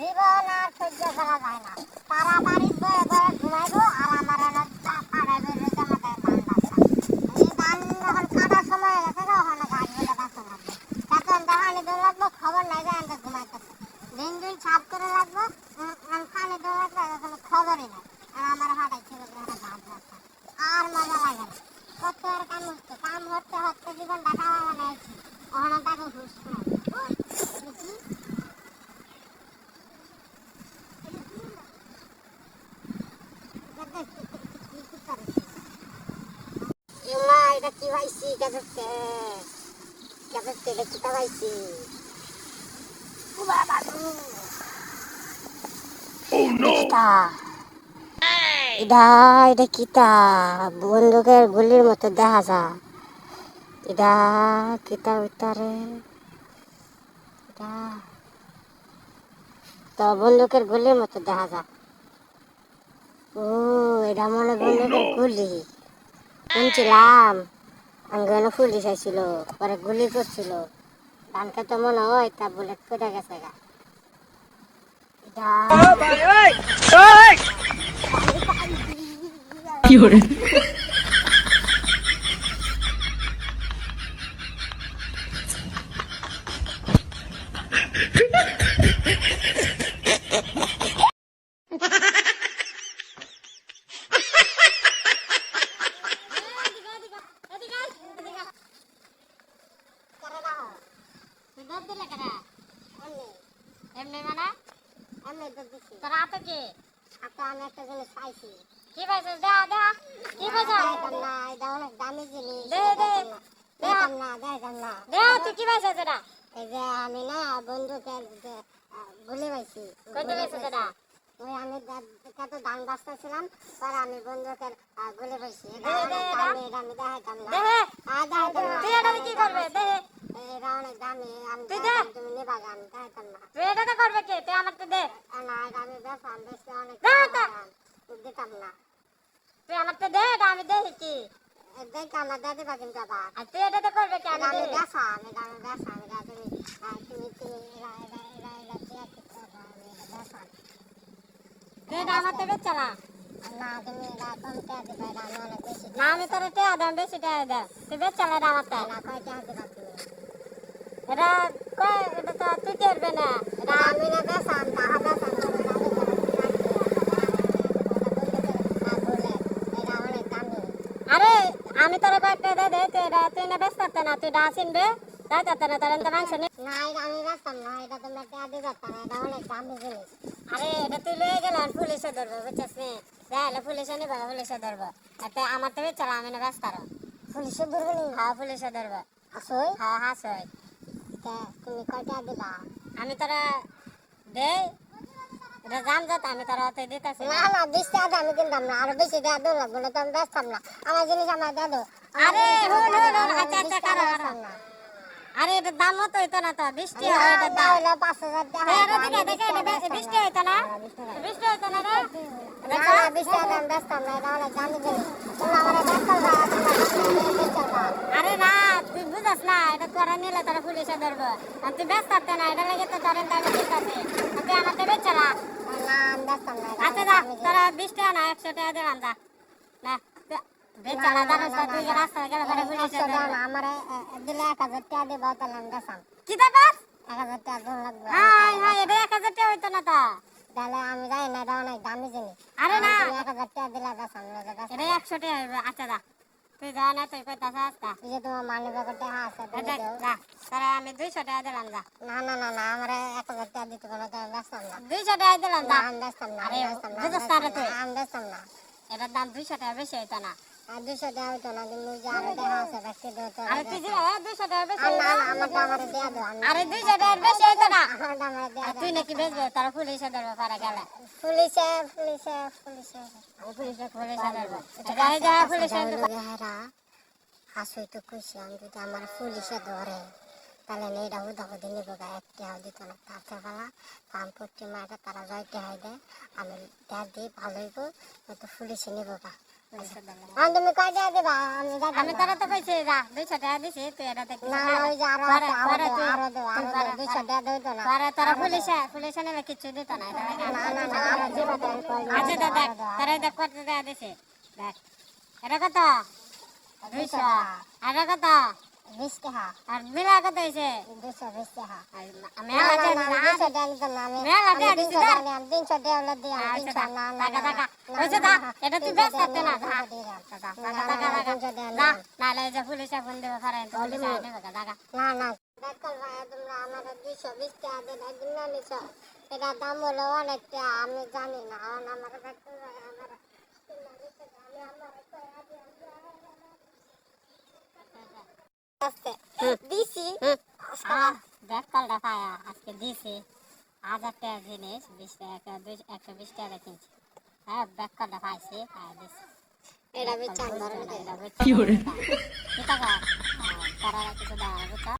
জীবন আর সহ্য করা যায় না। তারা বাড়ির বয়ে বয়ে ঘুমাইবো আর আমার এনে পাড়ায় বের আমাদের ধান বাচ্চা এই ধান যখন কাটার সময় গেছে তখন বাঁচতে লাগবে তখন দেখানি দৌড় লাগবো খবর নাই যে দিন দিন সাফ করে রাখব খানি দৌড় লাগবে কোনো খবরই আর আমার হাটাই ছিল আর মজা লাগে না। কাম হচ্ছে কাম হচ্ছে হচ্ছে বানাইছি ওখানে তাকে হুশ নাই দেখি মা এটা কি পাইছি এটা পাইছি এটা এটা কিতা বন্দুকের গুলির মতো দেখা যা এটা কিতা এটা তো বন্দুকের গুলির মতো দেখা যা ও এটা মনে বন্দুকের গুলি শুনছিলাম আঙ্গনে পুলিশ আইছিল পরে গুলি করছিল। ধানকে তো মনে হয় তা বুলেট করে গেছে গা। এটা এমনি মানে? এমনি দুধ দিছি। তোর হাতে কি? হাতে আমি একটা জিনিস পাইছি। কি পাইছিস? দে দে। কি পাইছিস? না এটা অনেক দামি জিনিস দে দে। দে না। দে। না দে তুই কি পাইছিস এটা? এই যে আমি না বন্ধুকে আহ, পাইছি। কত পাইছিস এটা? ওই আমি কত ধান বাঁচতেছিলাম পরে আমি বন্ধুকের আহ, গুলি এটা আমি দেখাইতাম না কি করবে এটা অনেক দামি আমি তুমি নিবা আমি দেখাইতাম না তুই এটা করবে কি তুই আমাকে দে না এটা আমি বেচাম বেচতে অনেক দে, দাম দে। দিতাম না তুই আমাকে দে এটা আমি দেখি কি আর তুই করবে আমি এটা আমি বেচাম এটা আমি বেচাম এটা তুমি তুমি এটা এটা এটা এটা না আমি তোর টেয়া দাম বেশি টেয়া দে তুই বেশ চালা এটা কয় এটা তো তুই করবে না এটা আমি না এটা অনেক দামি আরে আমি তোর কয়েকটা দে দে তুই এটা তুই না বেশ না তুই এটা আসিনবে তাই করতে না তোর মাংস না এটা আমি বেচতাম না এটা তোমরা টাকা দিবা না এটা অনেক দামি জিনিস। আরে এটা তুই লয়ে গেলে পুলিশে ধরবো বুঝছিস নি? যাইলে পুলিশে নিবে পুলিশে ধরবো। আর তুই আমার থেকে চালা আমি না আরও পুলিশে দুর্বলী হ্যাঁ পুলিশে ধরবো। আসই হ্যাঁ হাস হয় তা তুমি কয় টাকা দিবা আমি তোরা দে এটা জান যাত আমি তোরা অত দিতেছি না। না বিশ টাকা আমি কিনতাম না। আরও বেশি টাকা দেবো লাগবে না তো আমি বেচতাম না। আমার জিনিস আমার দিয়ে দাও। আরে হুন হুন হুন আচ্ছা আচ্ছা কারও না। আরে এটা দাম মতো হইতো না তো বৃষ্টি হয় এটা দাম হইল পাঁচ হাজার টাকা। এ, এটা দেখে এটা বৃষ্টি হইতো না। বৃষ্টি হইতো না। রে। না টাকা আমি না এটা অনেক দামি জিনিস তুমি আমার না বেচতাম আরে না তুই বুঝাস না এটা তোরা নিলে তোরা পুলিশে ধরবো। আর তুই ব্যস্ত থাকতে না এটা লেগে তো ধরেন তো আমি দিতেছি তুই আমার তো বেচে না। না আমি না আচ্ছা যা তোরা টাকা না একশো টাকা দিলাম যা। না। আমার দিলে এক হাজার টাকা দিব তাহলে আমি বেচাম কি দেবাস এক হাজার টাকা দূর লাগবে হাই হাই এটা এক হাজার টাকা হইতো না তো। তাহলে আমি জানি না এটা অনেক দামি জিনিস। আরে না। এক হাজার টাকা দিলে বেচাম না বেচাম এটা একশো টাকা হইবে। আচ্ছা তুই যা না তুই কইতাছ আস্তা এই যে তোমার মানি টাকা আছে তুমি এটা দাও। যা। তারা আমি দুইশো টাকা দিলাম যা। না না না না আমার এক হাজার টাকা দিতে পারো তো আমি না। দুইশো টাকা দিলাম না আমি বেচতাম না আরে, না আমি তুই? না। এটার দাম দুইশো টাকা বেশি হইতো না। আর দুশো টাকা হইতো না তুমি যে আরও টাকা আছে ব্যক্তি দাও তো আরে তুই যে টাকা বেশি না না। আমার দেয়া দাও আমি আরে দুইশো টাকার বেশি হইতো না? আমারটা আমার দেয়া আর দাও তুই নাকি বেচবে তারা পুলিশে ধরবে পারে গেলে। পুলিশে পুলিশে পুলিশে। আমি পুলিশে পুলিশে ধরবে। গাড়ি যা পুলিশে হেরা হাসুই তো খুশি আমি যদি আমার পুলিশে ধরে তাহলে নেইটা উদাহ দিন নিব গা একটা দিত না। তার ফেলা পাম পট্টি মারে তারা জয়তে হয় দেয় আমি দেখ দিই ভালোই গো তো পুলিশে নিব গা। আমি কয় টাকা দিবা আমি আমি তোরা তো কইছি যা দুইশো টাকা দিছি তুই এটা দেখি না ওই যে আরও আরও আরও দেও, আরও তুই দেও, পরে- দুইশো টাকা দেও না। পরে তোরা পুলিশে পুলিশে নিলে কিচ্ছু দিত না না, না, না, আরও দিবা তো, আমি কই দিবা। আচ্ছা তো দেখ দেখ কত টাকা দিছে। দেখ এটা কত? দুইশো। আর কত? বিশ টাকা, আর কত হয়েছে বিশ টাকা। টাকা তিনশো টাকা তিনশো টাকা তিনশো, না, না, টাকা, হয়েছে, এটা তুই ব্যস্ত না। টাকা, টাকা, টাকা, না। নাহলে যে পুলিশে ফোন দেবে পুলিশে টাকা না, না। তোমরা আমার বিশ টাকা দেন, একদিন না নিছো। এটার দাম হলো আমি জানি না আমার আমার আস্তে দিছি। দেখ কলটা পায়া আজকে দিছি। হাজার টাকা জিনিস বিশ টাকা দুই- একশো বিশ টাকা কিনছি। হ্যাঁ ব্যাগ কলটা পাইছি পায়া দিছি। এটা বিচার? কি? কিছু দেওয়া বুঝছ?